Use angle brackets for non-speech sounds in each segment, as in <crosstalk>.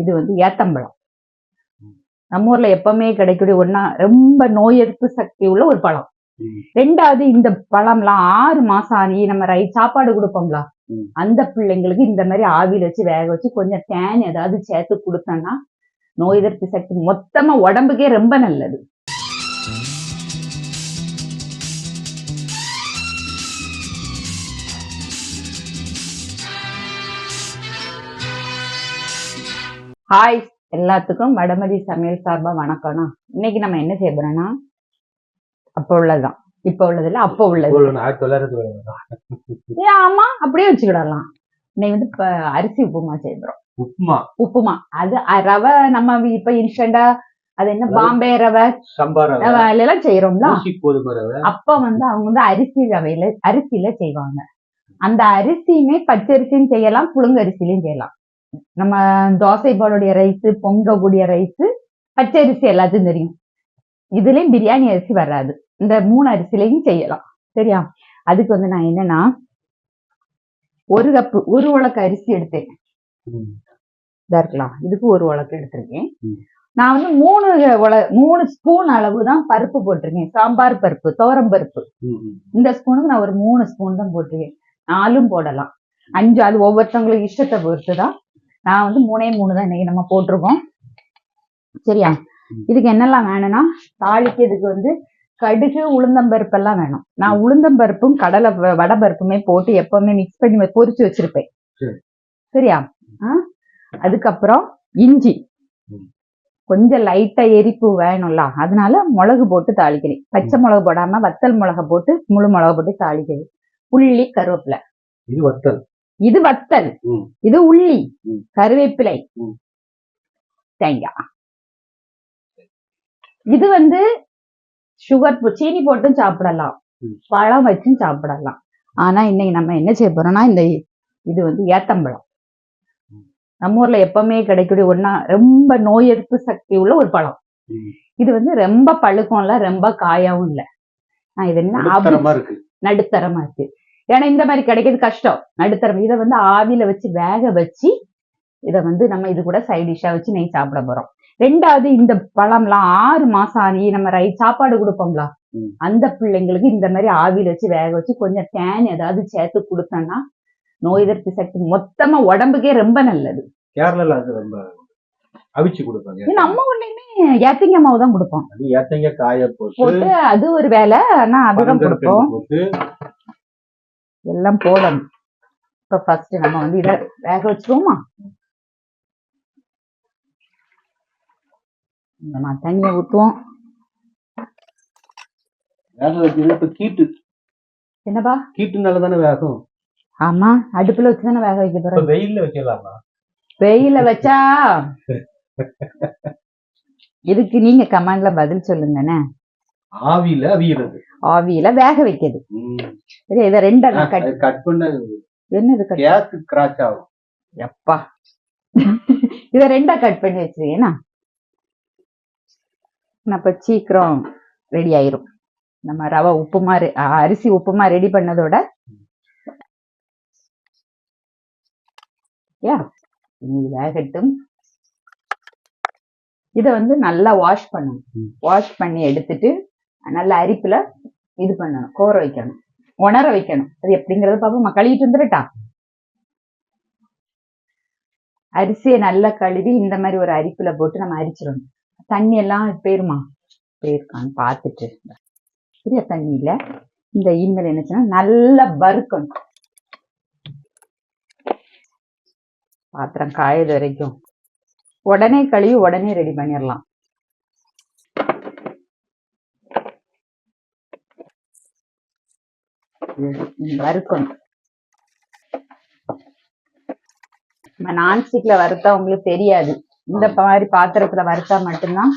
இது வந்து ஏத்தம்பழம். நம்ம ஊர்ல எப்பவுமே கிடைக்கக்கூடிய ஒண்ணா ரொம்ப நோய் எதிர்ப்பு சக்தி உள்ள ஒரு பழம். ரெண்டாவது இந்த பழம்லாம் ஆறு மாசம் ஆகி நம்ம ரை சாப்பாடு கொடுப்போம்ல. அந்த பிள்ளைங்களுக்கு இந்த மாதிரி ஆவியில வச்சு வேக வச்சு கொஞ்சம் தேன் ஏதாவது சேர்த்து கொடுத்தோம்னா நோய் எதிர்ப்பு சக்தி மொத்தமா உடம்புக்கே ரொம்ப நல்லது. ஹாய் எல்லாத்துக்கும் வடமதி சமையல் சார்பா வணக்கம்னா இன்னைக்கு நம்ம என்ன செய்ய போறோம்னா அப்போ உள்ளதுதான். இப்ப உள்ளதுல அப்போ உள்ளது. ஏ, ஆமா அப்படியே வச்சுக்கிடலாம். இன்னைக்கு வந்து இப்ப அரிசி உப்புமா செய்ய போறோம். உப்புமா. உப்புமா. அது அ- ரவை நம்ம வி- இப்ப இன்ஸ்டண்டா அது என்ன பாம்பே ரவை ரவை, எல்லாம் செய்யறோம்ல அப்ப வந்து அவங்க வந்து அரிசி ரவையில அரிசியில செய்வாங்க. அந்த அரிசியுமே பச்சரிசியும் செய்யலாம் புழுங்கரிசிலையும் செய்யலாம். நம்ம தோசை போலுடைய ரைஸ் பொங்கக்கூடிய ரைஸ் பச்சரிசி எல்லாத்தையும் தெரியும். இதுலயும் பிரியாணி அரிசி வராது. இந்த மூணு அரிசிலையும் செய்யலாம். சரியா? அதுக்கு வந்து நான் என்னன்னா ஒரு கப்பு ஒரு உலக்கு அரிசி எடுத்தேன். இதா இருக்கலாம். இதுக்கு ஒரு உலக்கு எடுத்திருக்கேன். நான் வந்து மூணு உல- மூணு ஸ்பூன் அளவு தான் பருப்பு போட்டிருக்கேன். சாம்பார் பருப்பு துவரம் பருப்பு. இந்த ஸ்பூனுக்கு நான் ஒரு மூணு ஸ்பூன் தான் போட்டிருக்கேன். நாலும் போடலாம். அஞ்சு அது ஒவ்வொருத்தவங்களுக்கு இஷ்டத்தை பொறுத்து தான் நான் வந்து மூணே மூணு தான் இன்னைக்கு நம்ம போட்டிருக்கோம். சரியா. இதுக்கு என்னெல்லாம் வேணும்னா தாளிக்கிறதுக்கு வந்து கடுகு உளுந்தம்பருப்பெல்லாம் வேணும். நான் உளுந்தம்பருப்பும் கடலை வ- வடைபருப்புமே போட்டு எப்பவுமே மிக்ஸ் பண்ணி பொரிச்சு வச்சிருப்பேன். சரி. சரியா? அதுக்கப்புறம் இஞ்சி. கொஞ்சம் லைட்டா எரிப்பு வேணும்ல அதனால மிளகு போட்டு தாளிக்கிறேன். பச்சை மிளகு போடாம வத்தல் மிளகை போட்டு முழு மிளகு போட்டு தாளிக்கிறது உள்ளி கருவேப்பிலை. இது வத்தல். இது வத்தல். இது உள்ளி. கருவேப்பிலை. தேங்காய் இது வந்து சுகர் சீனி போட்டும் சாப்பிடலாம். பழம் வச்சும் சாப்பிடலாம் ஆனா இன்னைக்கு நம்ம என்ன செய்ய போறோம்னா இந்த இது வந்து ஏத்தம்பழம். நம்ம ஊர்ல எப்பவுமே கிடைக்கக்கூடிய ஒண்ணா ரொம்ப நோய் எதிர்ப்பு சக்தி உள்ள ஒரு பழம். இது வந்து ரொம்ப பழுக்கம் இல்ல ரொம்ப காயாவும் இல்ல இது என்ன நடுத்தரமா இருக்கு ஏன்னா இந்த மாதிரி கிடைக்கிறது கஷ்டம். நடுத்தரம் இதை வந்து ஆவியில வச்சு வேக வச்சு இதை வந்து நம்ம இது கூட சைட் டிஷ்ஷா வச்சு நெய் சாப்பிட போறோம். ரெண்டாவது இந்த பழம்லாம் ஆறு மாசம் ஆகி நம்ம ரை சாப்பாடு கொடுப்போம்ல. அந்த பிள்ளைங்களுக்கு இந்த மாதிரி ஆவியில வச்சு வேக வச்சு கொஞ்சம் தேன் ஏதாவது சேர்த்து கொடுத்தோம்னா நோய் எதிர்ப்பு சக்தி மொத்தமா உடம்புக்கே ரொம்ப நல்லது. கேரளால அது ரொம்ப அவிச்சு கொடுப்பாங்க. நம்ம ஊர்லயுமே ஏத்தங்க மாவு தான் கொடுப்போம். அது ஏத்தங்க காய போட்டு அது ஒரு வேலை ஆனா அதுதான் கொடுப்போம். எல்லாம் போடணும். இப்ப ஃபர்ஸ்ட் நம்ம வந்து இத வேக வச்சுருவோமா? நம்ம தண்ணியை ஊத்துவோம். வேக வைக்கிறது இப்ப கீட்டு. என்னப்பா? கீட்டுனால தானே வேகும். ஆமா அடுப்புல வச்சு தானே வேக வைக்க போறோம். வெயில்ல வைக்கலாமா? வெயில வச்சா? <laughs> இதுக்கு நீங்க கமெண்ட்ல பதில் சொல்லுங்கண்ணே. ஆவியில அவியறது. ஆவியில வேக வைக்கிறது. இதை ரெண்டா கட் கட் பண்ண என்னது கேஸ் கிராச் ஆகும். எப்பா. இத ரெண்டா கட் பண்ணி வச்சிருக்கேனா? அப்ப சீக்கிரம் ரெடி ஆயிரும். நம்ம ரவை உப்புமா அரிசி உப்புமா ரெடி பண்ணதோட யா இனி வேகட்டும். இத வந்து நல்லா வாஷ் பண்ணணும். ம். வாஷ் பண்ணி எடுத்துட்டு நல்ல அரிப்புல இது பண்ணணும் கோர வைக்கணும் உணர வைக்கணும். அது எப்படிங்கறத பாப்போம் கழுவிட்டு வந்துடட்டா? அரிசியை நல்லா கழுவி இந்த மாதிரி ஒரு அரிப்புல போட்டு நம்ம அரிச்சிடணும். தண்ணி எல்லாம் போயிருமா போயிருக்கான்னு பார்த்துட்டு. சரியா? தண்ணியில இந்த இனிமேல் என்னச்சுன்னா நல்லா வறுக்கணும். பாத்திரம் காயது வரைக்கும். உடனே கழுவி உடனே ரெடி பண்ணிடலாம். வறுக்கணும். நம்ம நான்ஸ்டிக்ல வறுத்தா உங்களுக்கு தெரியாது. இந்த மாதிரி பாத்திரத்துல வறுத்தா மட்டும்தான்.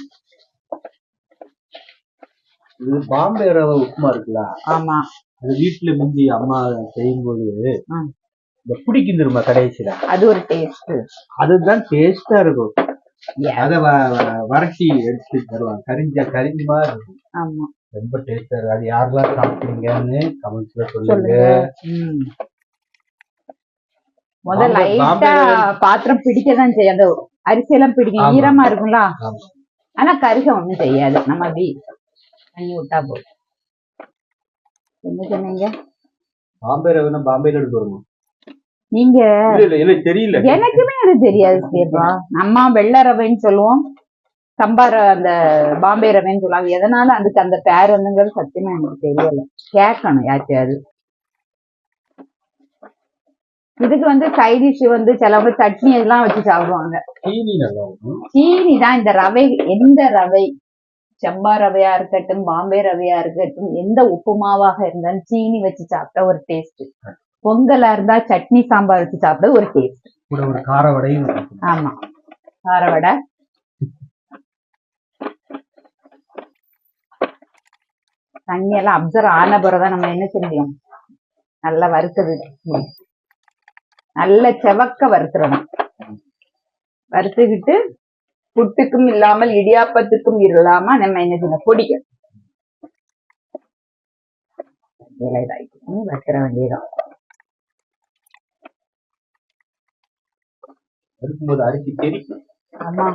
இது பாம்பே ரவை உப்புமா இருக்குல்ல? ஆமா. அது வீட்டுல முந்தி அம்மா செய்யும்போது. இந்த பிடிக்கும் திரும்ப கடைசியில? அது ஒரு டேஸ்ட் அதுதான் டேஸ்டா இருக்கும். அத வறட்டி எடுத்து தருவாங்க கரிஞ்ச கரிஞ்ச மாதிரி இருக்கும். ஆமா. ரொம்ப டேஸ்டா அது யாரெல்லாம் சாப்பிட்டீங்கன்னு கமெண்ட்ஸ்ல சொல்லுங்க. முதல்ல லைட்டா பாத்திரம் பிடிக்கதான் செய்யும். அந்த அரிசி எல்லாம் பிடிக்கும். ஈரமா இருக்கும்ல. ஆனா கருக ஒண்ணும் செய்யாது. நம்ம அப்படி தண்ணி விட்டா போதும். என்ன சொன்னீங்க? பாம்பே ரவினா பாம்பேல எடுத்து வரணும் நீங்க தெரியல. எனக்குமே அது தெரியாது நம்ம வெள்ளை ரவைன்னு சொல்லுவோம். சம்பார அந்த பாம்பே ரவைன்னு சொல்லுவாங்க. எதனால அதுக்கு அந்த பேர் வந்துங்கிறது சத்தியமா எனக்கு தெரியல. கேட்கணும் யார்ட்டையாவது இதுக்கு வந்து சைட் டிஷ் வந்து சிலவங்க சட்னி எல்லாம் வச்சு சாப்பிடுவாங்க. சீனி தான் இந்த ரவை எந்த ரவை? செம்பா ரவையா இருக்கட்டும் பாம்பே ரவையா இருக்கட்டும் எந்த உப்புமாவாக இருந்தாலும் சீனி வச்சு சாப்பிட்டா ஒரு டேஸ்ட் பொங்கலா இருந்தா சட்னி சாம்பார் வச்சு சாப்பிட்டா ஒரு டேஸ்ட். ஆமா. கார வடை தண்ணி எல்லாம் அப்சர்வ் ஆன பிறகுதான் நம்ம என்ன செஞ்சோம் நல்லா வறுத்தது. நல்ல செவக்க வறுத்துறணும் வறுத்துக்கிட்டு புட்டுக்கும் இல்லாமல் இடியாப்பத்துக்கும் இல்லாம நம்ம என்ன செய்யணும்? பொடிக்க. வறுத்துற வேண்டியதான் இருக்கும்போது அரிசி தெரிக்கும் ஆமா.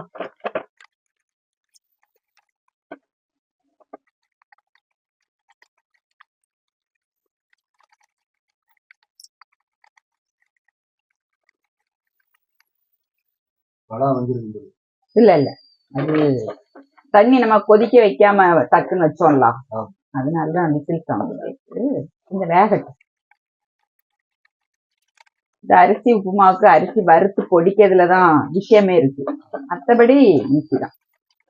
இல்ல இல்ல. அது தண்ணி நம்ம கொதிக்க வைக்காம டக்குன்னு வச்சோம்ல. ஆ. அதனாலதான் விசில் சவுண்ட் கொஞ்சம் வேகட்டும் இந்த அரிசி உப்புமாவுக்கு அரிசி வறுத்து பொடிக்கிறதுலதான் விஷயமே இருக்கு. மத்தபடி ஈஸி தான்.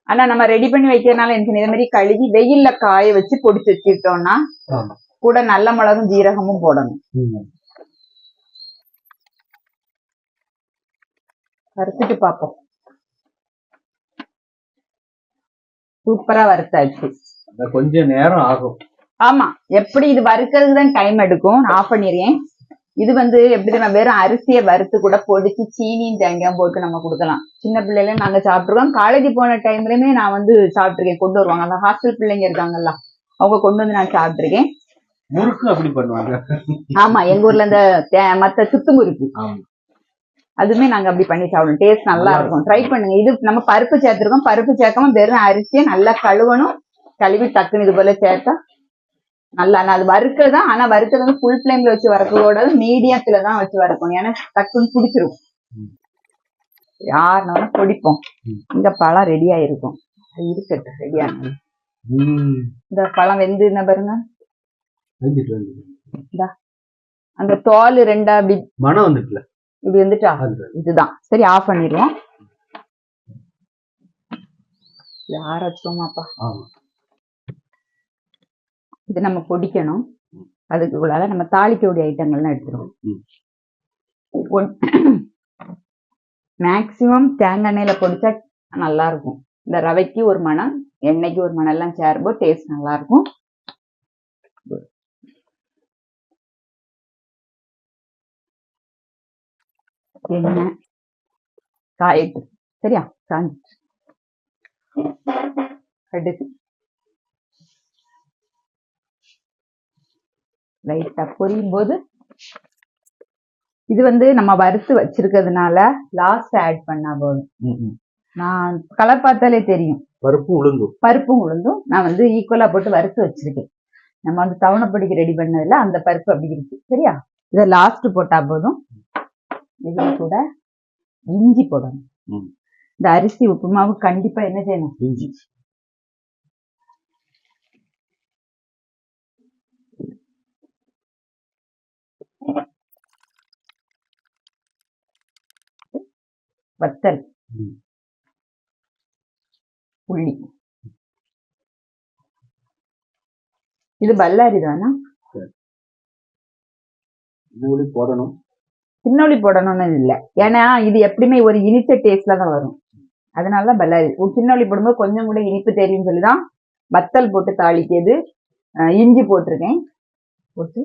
ஆனா நம்ம ரெடி பண்ணி வைக்கிறதுனால எனக்கு இதே மாதிரி கழுவி வெயில்ல காய வச்சு பொடிச்சு வச்சுக்கிட்டோம்னா. கூட நல்ல மிளகும் ஜீரகமும் போடணும். வறுத்துட்டு பார்ப்போம் சூப்பரா வறுத்தாச்சு. அந்த கொஞ்ச நேரம் ஆகும். ஆமா எப்படி இது வறுக்கிறதுக்கு தான் டைம் எடுக்கும். நான் ஆஃப் பண்ணிடுறேன். இது வந்து எப்படி தெரியுமா வெறும் அரிசியை வறுத்து கூட பொடிச்சு சீனியும் தேங்காயும் போட்டு நம்ம கொடுக்கலாம். சின்ன பிள்ளைல நாங்க சாப்பிட்டுருக்கோம். காலேஜ் போன டைம்லயுமே நான் வந்து சாப்பிட்டுருக்கேன். கொண்டு வருவாங்க. அந்த ஹாஸ்டல் பிள்ளைங்க இருக்காங்கல்ல அவங்க கொண்டு வந்து நான் சாப்பிட்டுருக்கேன். முறுக்கு அப்படி பண்ணுவாங்க. ஆமா எங்க ஊர்ல இந்த மத்த சுத்து முறுக்கு. அதுவுமே நாங்க அப்படி பண்ணி சாப்பிடுவோம். டேஸ்ட் நல்லா இருக்கும். ட்ரை பண்ணுங்க. இது நம்ம பருப்பு சேர்த்திருக்கோம். பருப்பு சேர்க்காம வெறும் அரிசியை நல்லா கழுவணும். கழுவி டக்குன்னு இது போல சேர்த்தா நல்லா அது வறுக்கிறது ஆனா வறுக்கிறது வந்து ஃபுல் ஃபிளேம்ல வச்சு வறுக்கிறதோட மீடியத்துல தான் வச்சு வறுக்கணும். ஏன்னா டக்குன்னு பிடிச்சிரும். யாருனாலும் பொடிப்போம். இந்த பழம் ரெடி ஆயிருக்கும். அது இருக்கட்டும். ரெடி ஆனது ம். இந்த பழம் வெந்து என்ன பாருங்க? அந்த தோல் ரெண்டா அப்படி மனம் வந்துட்டுல. இப்படி வந்துட்டா இதுதான். சரி ஆஃப் பண்ணிடுவோம். யார வச்சோமாப்பா இது நம்ம பொடிக்கணும். அதுக்குள்ளால நம்ம தாளிக்கக்கூடிய ஐட்டங்கள்லாம் எடுத்துருவோம். மேக்சிமம் <clears throat> தேங்காய் எண்ணெயில பொடிச்சா நல்லா இருக்கும் இந்த ரவைக்கு ஒரு மணம் எண்ணெய்க்கு ஒரு மணம் எல்லாம் சேரும்போது டேஸ்ட் நல்லா இருக்கும் எண்ணெய் காயிட்டு சரியா காஞ்சிட்டு கடுகு லைட்டா பொரியும் போது இது வந்து நம்ம வறுத்து வச்சிருக்கிறதுனால லாஸ்ட் ஆட் பண்ணா போதும். நான் கலர் பார்த்தாலே தெரியும் பருப்பு உளுந்தும் பருப்பும் உளுந்தும் நான் வந்து ஈக்குவலா போட்டு வறுத்து வச்சிருக்கேன் நம்ம வந்து தவணைப்படிக்கு ரெடி பண்ணதுல அந்த பருப்பு அப்படி இருக்கு சரியா இதை லாஸ்ட் போட்டா போதும் இதுல கூட இஞ்சி போடணும். இந்த அரிசி உப்புமாவு கண்டிப்பா என்ன செய்யணும்? இஞ்சி. வத்தல். ம். உள்ளி இது பல்லாரி தானா? போடணும். சின்னொலி போடணும்னு இல்லை. ஏன்னா இது எப்படியுமே ஒரு இனிச்ச டேஸ்ட்ல தான் வரும். அதனால தான் பல்லாரி. ஒரு போடும்போது கொஞ்சம் கூட இனிப்பு தெரியும் சொல்லிதான் வத்தல் போட்டு தாளிக்கிறது. இஞ்சி போட்டிருக்கேன். போட்டு.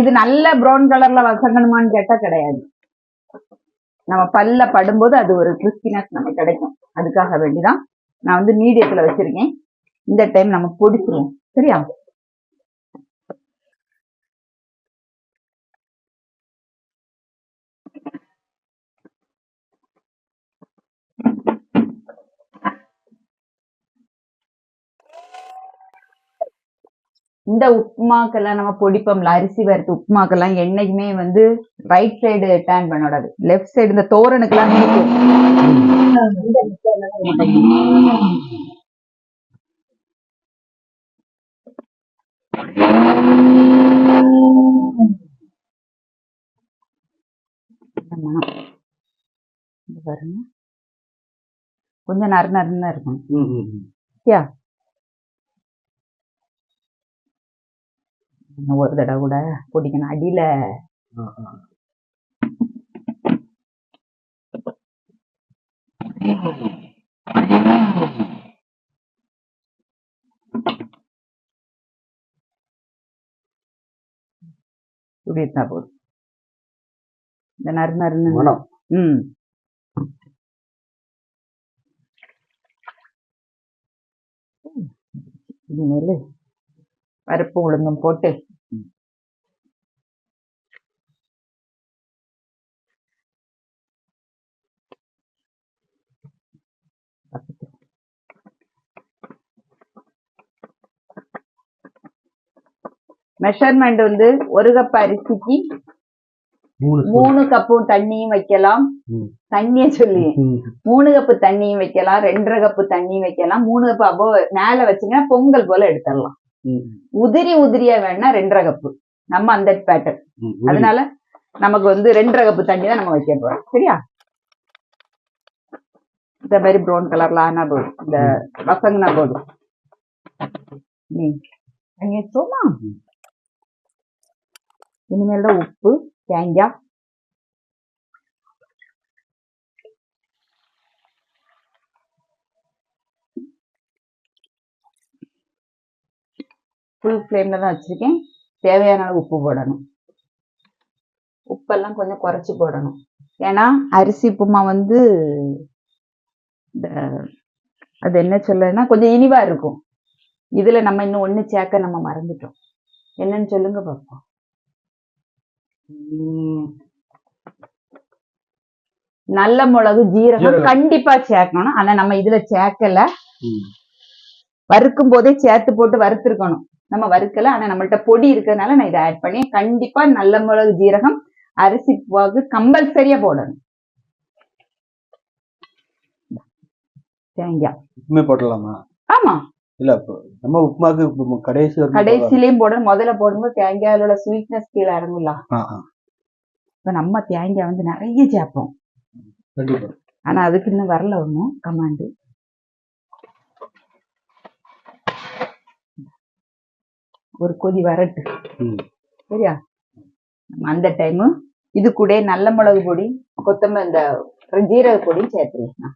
இது நல்ல ப்ரௌன் கலர்ல வசங்கணுமான்னு கேட்டா கிடையாது. நம்ம பல்ல படும்போது அது ஒரு கிறிஸ்பினஸ் நமக்கு கிடைக்கும். அதுக்காக வேண்டிதான். நான் வந்து மீடியத்துல வச்சிருக்கேன். இந்த டைம் நம்ம பொடிச்சிருவோம். சரியா? இந்த உப்புமாக்கெல்லாம் நம்ம பொடிப்போம்ல அரிசி வறுத்து உப்புமாக்கெல்லாம் என்னைக்குமே வந்து ரைட் சைடு டேர்ன் பண்ணக்கூடாது லெஃப்ட் சைடு இந்த தோரனுக்கெல்லாம். இது பாருங்க. கொஞ்சம் நறு நறுன்னு தான் இருக்கும் ம், ம், ம். யா இன்னும் ஒரு தடவை கூட பிடிக்கணும் அடியில. இப்படி இருந்தா போதும். இந்த நறு நறுன்னு. ம். இனிமேல் பருப்பு உளுந்தும் போட்டு. மெஷர்மெண்ட் வந்து ஒரு கப் அரிசிக்கு மூணு கப்பும் தண்ணியும் வைக்கலாம். தண்ணிய சொல்லி. மூணு கப்பு தண்ணியும் வைக்கலாம் ரெண்டரை கப்பு தண்ணியும் வைக்கலாம் மூணு கப்பு அப்போ மேல வச்சீங்கன்னா பொங்கல் போல எடுத்துடலாம். உதிரி உதிரியா வேணா ரெண்டரை கப்பு நம்ம அந்த பேட்டர்ன் ம். அதனால நமக்கு வந்து ரெண்டரை கப்பு தண்ணி தான் நம்ம வைக்க போறோம். சரியா? இந்த மாதிரி ப்ரௌன் கலர்ல ஆனா போதும். இந்த பசங்கனா போதும். வச்சோமா இனிமேல் தான் உப்பு தேங்காய் ஃபுல் ஃப்ளேம்ல தான் வச்சிருக்கேன். தேவையான அளவு உப்பு போடணும். உப்பெல்லாம் கொஞ்சம் குறைச்சி போடணும். ஏன்னா அரிசி உப்புமா வந்து இந்த அது என்ன சொல்லனா கொஞ்சம் இனிவா இருக்கும். இதுல நம்ம இன்னும் ஒண்ணு சேர்க்க நம்ம மறந்துட்டோம். என்னன்னு சொல்லுங்க பாப்போம். ம். நல்ல மிளகு ஜீரகம். கண்டிப்பா சேர்க்கணும். ஆனா நம்ம இதுல சேர்க்கல. வறுக்கும் போதே சேர்த்து போட்டு வறுத்திருக்கணும். நம்ம வறுக்கல ஆனா நம்மள்ட்ட பொடி இருக்கிறதுனால நான் இதை ஆட் பண்ணி கண்டிப்பா நல்ல மிளகு ஜீரகம் அரிசி பாகு கம்பல்சரியா போடணும். தேங்காய். போட்டலாமா? ஆமா. இல்ல நம்ம உப்புமாக்கு கடைசி போடலாம். கடைசிலயும் போடணும். முதல்ல போடும்போது தேங்காயோட ஸ்வீட்னஸ் கீழே இறங்கும்ல. இப்ப நம்ம தேங்காய் வந்து நிறைய சேர்ப்போம். ஆனா அதுக்கு இன்னும் வரல ஒண்ணும். கமாண்டு ஒரு கொதி வரட்டு. சரியா? அந்த டைம் இது கூட நல்ல மிளகு பொடி கொத்தமல்லி இந்த ஜீரக பொடியும் சேர்த்துருவேன்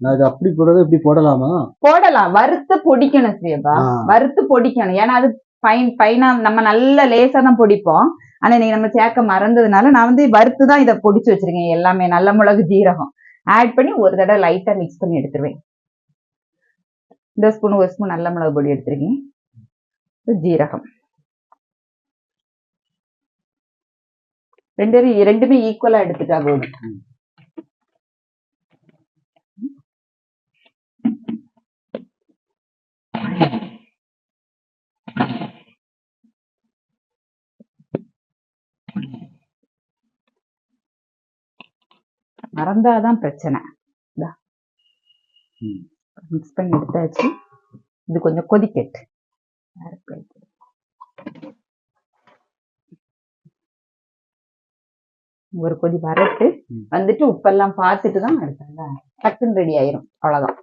நான் இது அப்படி போடுறது இப்படி போடலாமா? போடலாம். வறுத்து பொடிக்கணும் ஸ்ரீபா. வறுத்து பொடிக்கணும். ஏன்னா அது பைன் பைனா நம்ம நல்ல லேசா தான் பொடிப்போம். ஆனா இன்னைக்கு நம்ம சேர்க்க மறந்ததுனால நான் வந்து வறுத்து தான் இதை பொடிச்சு வச்சிருக்கேன் எல்லாமே. நல்ல மிளகு ஜீரகம். ஆட் பண்ணி ஒரு தடவை லைட்டா மிக்ஸ் பண்ணி எடுத்துருவேன். இந்த ஸ்பூன் ஒரு ஸ்பூன் நல்ல மிளகு பொடி எடுத்திருக்கேன். ஜீரகம். ரெண்டு ரெண்டுமே ஈக்குவலா எடுத்துட்டா போதும் மறந்தாதான் பிரச்சனை. மிக்ஸ் பண்ணி எடுத்தாச்சு. இது கொஞ்சம் கொதிக்கட்டு. ஒரு கொதி வரட்டு. வந்துட்டு உப்பெல்லாம் பார்த்துட்டு தான் எடுத்தாங்க டக்குன்னு ரெடி ஆயிரும். அவ்வளவுதான்.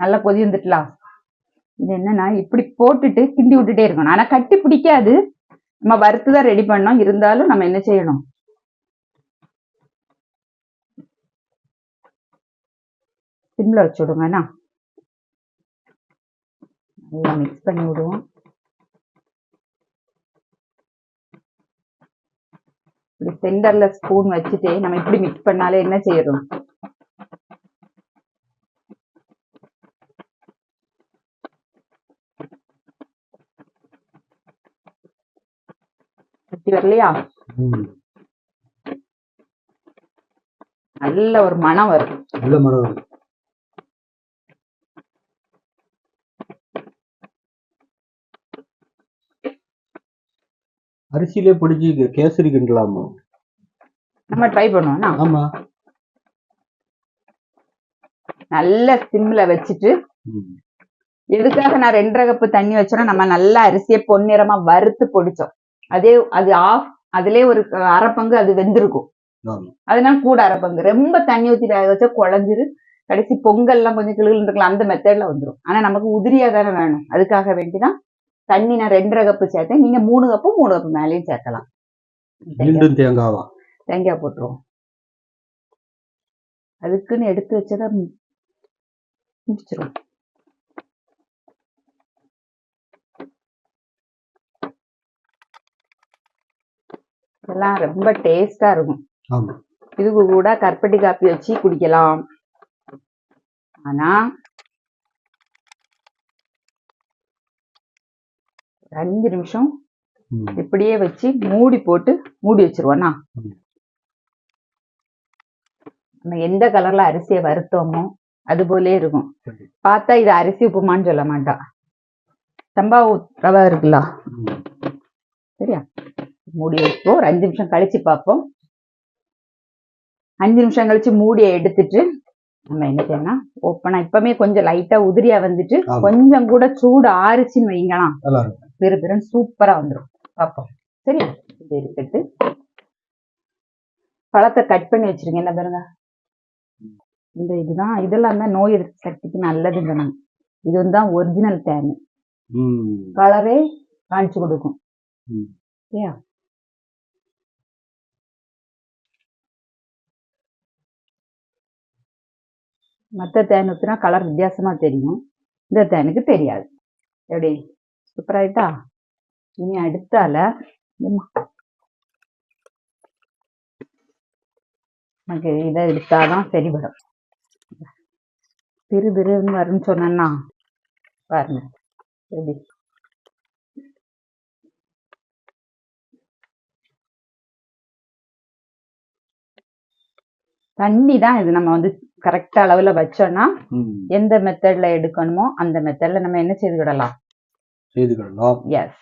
நல்லா கொதி வந்துட்டுலாம். இது என்னன்னா இப்படி போட்டுட்டு கிண்டி விட்டுட்டே இருக்கணும். ஆனா கட்டி பிடிக்காது. நம்ம வறுத்து தான் ரெடி பண்ணோம். இருந்தாலும் நம்ம என்ன செய்யணும்? சிம்ல வச்சு விடுங்கண்ணா நல்லா மிக்ஸ் பண்ணி விடுவோம். இப்படி சென்டர்ல ஸ்பூன் வச்சுட்டு நம்ம இப்படி மிக்ஸ் பண்ணாலே என்ன செய்யறோம்? வரலையா. நல்ல ஒரு மனம் வரும். நல்ல மரம் வருது அரிசியிலே பிடிச்சி கேசரி கிண்டலாமா? நம்ம ட்ரை பண்ணுவோம்னா ஆமா. நல்ல சிம்ல வச்சுட்டு. எதுக்காக நான் ரெண்டரை கப்பு தண்ணி வச்சோன்னா நம்ம நல்லா அரிசியை பொன்னிறமா வறுத்து பொடிச்சோம். அதே அது ஆஃப் அதுலயே ஒரு அரை பங்கு அது வெந்திருக்கும். அதனால கூட அரை பங்கு. ரொம்ப தண்ணி ஊத்தி வேக வச்சா குழஞ்சிரு. கடைசி பொங்கல்லாம் கொஞ்சம் கிளுகிள் இருக்கலாம் அந்த மெத்தட்ல வந்துரும். ஆனா நமக்கு உதிரியா தானே வேணும். அதுக்காக வேண்டிதான் தண்ணி நான் ரெண்டரை கப்பு சேர்த்தேன். நீங்க மூணு கப்பு மூணு கப்பு மேலேயும் சேர்க்கலாம். மீண்டும் தேங்காவா? தேங்காய் போட்டுருவோம். அதுக்குன்னு எடுத்து வச்சதை முடிச்சிருவோம். இதெல்லாம் ரொம்ப டேஸ்டா இருக்கும். இதுக்கு கூட கற்பட்டி காப்பி வச்சு குடிக்கலாம். ஆனா ஒரு அஞ்சு நிமிஷம். இப்படியே வச்சு மூடி போட்டு மூடி வச்சிருவோம்னா. நம்ம எந்த கலர்ல அரிசியை வறுத்தோமோ அது போலே இருக்கும். பார்த்தா இது அரிசி உப்புமான்னு சொல்ல மாட்டா சம்பா ரவை இருக்குல்ல. சரியா மூடி வைப்போம் ஒரு அஞ்சு நிமிஷம் கழிச்சு பார்ப்போம் அஞ்சு நிமிஷம் கழிச்சு மூடியை எடுத்துட்டு நம்ம என்ன செய்யணும் ஓப்பனா இப்பவுமே கொஞ்சம் லைட்டா உதிரியா வந்துட்டு. கொஞ்சம் கூட சூடு ஆறுச்சுன்னு வைங்களாம் நல்லா இருக்கும் பெரு பெருன்னு சூப்பரா வந்துடும் பார்ப்போம். சரியா? இது இருக்கட்டு பழத்தை கட் பண்ணி வச்சிருங்க. என்ன பாருங்க? இந்த இதுதான். இதெல்லாம் தான் நோய் எதிர்ப்பு சக்திக்கு நல்லதுன்னு சொன்னாங்க இது வந்து தான் ஒரிஜினல் தேன் ம். கலரே காமிச்சு கொடுக்கும். சரியா? மற்ற தேன் ஊற்றினா கலர் வித்தியாசமா தெரியும். இந்த தேனுக்கு தெரியாது. எப்படி? சூப்பர் ஆயிட்டா இனி அடுத்தால எம்மா. நமக்கு இதை எடுத்தாதான் சரிபடும் திரு திருன்னு வரும்னு சொன்னேன்னா பாருங்க எப்படி தண்ணி தான் இது நம்ம வந்து கரெக்டா அளவுல வச்சோம்னா. எந்த மெத்தட்ல எடுக்கணுமோ அந்த மெத்தட்ல நம்ம என்ன செய்துக்கிடலாம் செய்துக்கலாம் எஸ்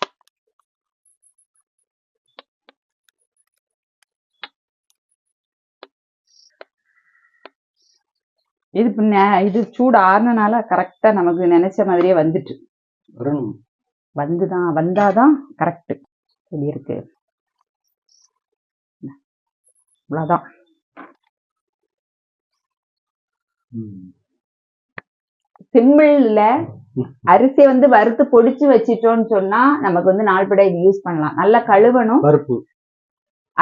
இது இது சூடு ஆறுனனால கரெக்டா நமக்கு நினைச்ச மாதிரியே வந்துட்டு. வந்துதான் வந்தாதான் கரெக்ட் இப்படி இருக்கு அவ்வளவுதான் ம். சிம்பிள்ல அரிசியை வந்து வறுத்து பொடிச்சு வச்சிட்டோம்னு சொன்னா நமக்கு வந்து நாள்பட இது யூஸ் பண்ணலாம். நல்லா கழுவணும். பருப்பு.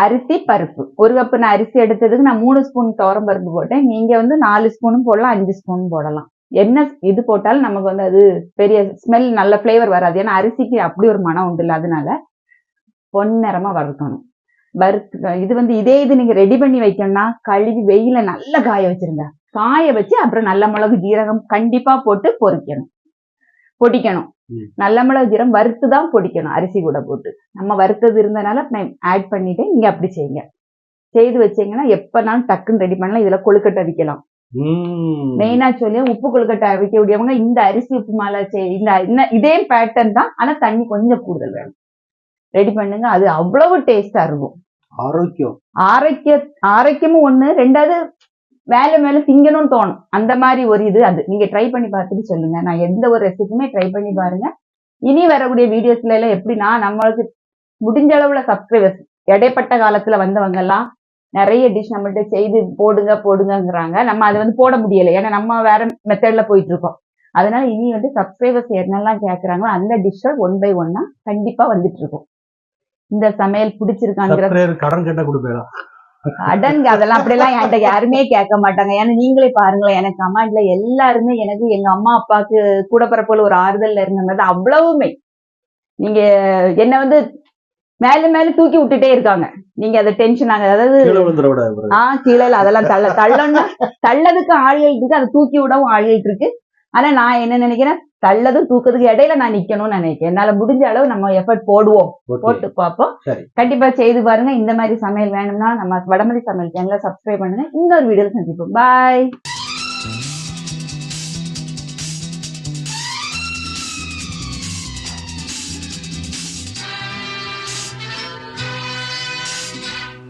அரிசி பருப்பு. ஒரு கப்பு நான் அரிசி எடுத்ததுக்கு நான் மூணு ஸ்பூன் துவரம் பருப்பு போட்டேன். நீங்க வந்து நாலு ஸ்பூனும் போடலாம் அஞ்சு ஸ்பூன் போடலாம். என்ன இது போட்டாலும் நமக்கு வந்து அது பெரிய ஸ்மெல் நல்ல ஃப்ளேவர் வராது. ஏன்னா அரிசிக்கு அப்படி ஒரு மனம் உண்டு இல்லை. அதனால பொன்னிறமா வறுக்கணும். வறுத்து இது வந்து இதே இது நீங்க ரெடி பண்ணி வைக்கணும்னா கழுவி வெயில நல்லா காய வச்சிருங்க. காய வச்சு அப்புறம் நல்ல மிளகு ஜீரகம் கண்டிப்பா போட்டு பொரிக்கணும் பொடிக்கணும். நல்ல மிளகு ஜீரகம் வறுத்து தான் பொடிக்கணும் அரிசி கூட போட்டு. நம்ம வறுத்தது இருந்தனால நான் ஆட் பண்ணிட்டு நீங்க அப்படி செய்யுங்க. செய்து வச்சீங்கன்னா எப்பனாலும் டக்குன்னு ரெடி பண்ணலாம் இதுல கொழுக்கட்டை விற்கலாம் ம். மெயினா சொல்லி உப்பு கொழுக்கட்டை வைக்கக்கூடியவங்க இந்த அரிசி உப்பு மாலை செய் இந்த இதே பேட்டர்ன் தான் ஆனா தண்ணி கொஞ்சம் கூடுதல் வேணும். ரெடி பண்ணுங்க அது அவ்வளவு டேஸ்டா இருக்கும். ஆரோக்கியம். ஆரோக்கிய ஆரோக்கியமும் ஒண்ணு ரெண்டாவது வேலை மேல திங்கணும்னு தோணும். அந்த மாதிரி ஒரு இது அது. நீங்க ட்ரை பண்ணி பார்த்துட்டு சொல்லுங்க. நான் எந்த ஒரு ரெசிபியுமே ட்ரை பண்ணி பாருங்க. இனி வரக்கூடிய வீடியோஸ்ல எல்லாம் எப்படின்னா நம்மளுக்கு முடிஞ்ச அளவுல சப்ஸ்கிரைபர்ஸ் இடைப்பட்ட காலத்துல வந்தவங்க எல்லாம் நிறைய டிஷ் நம்மள்ட்ட செய்து போடுங்க போடுங்கிறாங்க நம்ம அதை வந்து போட முடியல. ஏன்னா நம்ம வேற மெத்தட்ல போயிட்டு இருக்கோம் அதனால இனி வந்து சப்ஸ்கிரைபர்ஸ் என்னெல்லாம் கேட்கறாங்களோ அந்த டிஷ்ஷை ஒன் பை ஒன்னா கண்டிப்பா வந்துட்டு இருக்கும் இந்த சமையல் பிடிச்சிருக்காங்கிற கடன் கேட்டா கொடுப்பேன்? கடன் அதெல்லாம் அப்படியெல்லாம் என்கிட்ட யாருமே கேட்க மாட்டாங்க. ஏன்னா நீங்களே பாருங்களேன் எனக்கு கமாண்ட்ல எல்லாருமே எனக்கு எங்க அம்மா அப்பாவுக்கு கூட பிறப்போல ஒரு ஆறுதல்ல இருந்தது அவ்வளவுமே. நீங்க என்ன வந்து மேல மேல தூக்கி விட்டுட்டே இருக்காங்க. நீங்க அதை டென்ஷன் ஆகுது. அதாவது ஆஹ் கீழே அதெல்லாம் தள்ள தள்ளணும் தள்ளதுக்கு ஆள்கள் இருக்கு அதை தூக்கி விடவும் ஆள்கள் இருக்கு. ஆனா நான் என்ன நினைக்கிறேன்? தள்ளதும் தூக்கத்துக்கு இடையில நான் நிக்கணும்னு நினைக்கிறேன். என்னால முடிஞ்ச அளவு நம்ம எஃபர்ட் போடுவோம். போட்டு பார்ப்போம். கண்டிப்பா செய்து பாருங்க. இந்த மாதிரி சமையல் வேணும்னா நம்ம வடமதி சமையல் சேனலை சப்ஸ்கிரைப் பண்ணுங்க. இன்னொரு வீடியோல சந்திப்போம். பாய்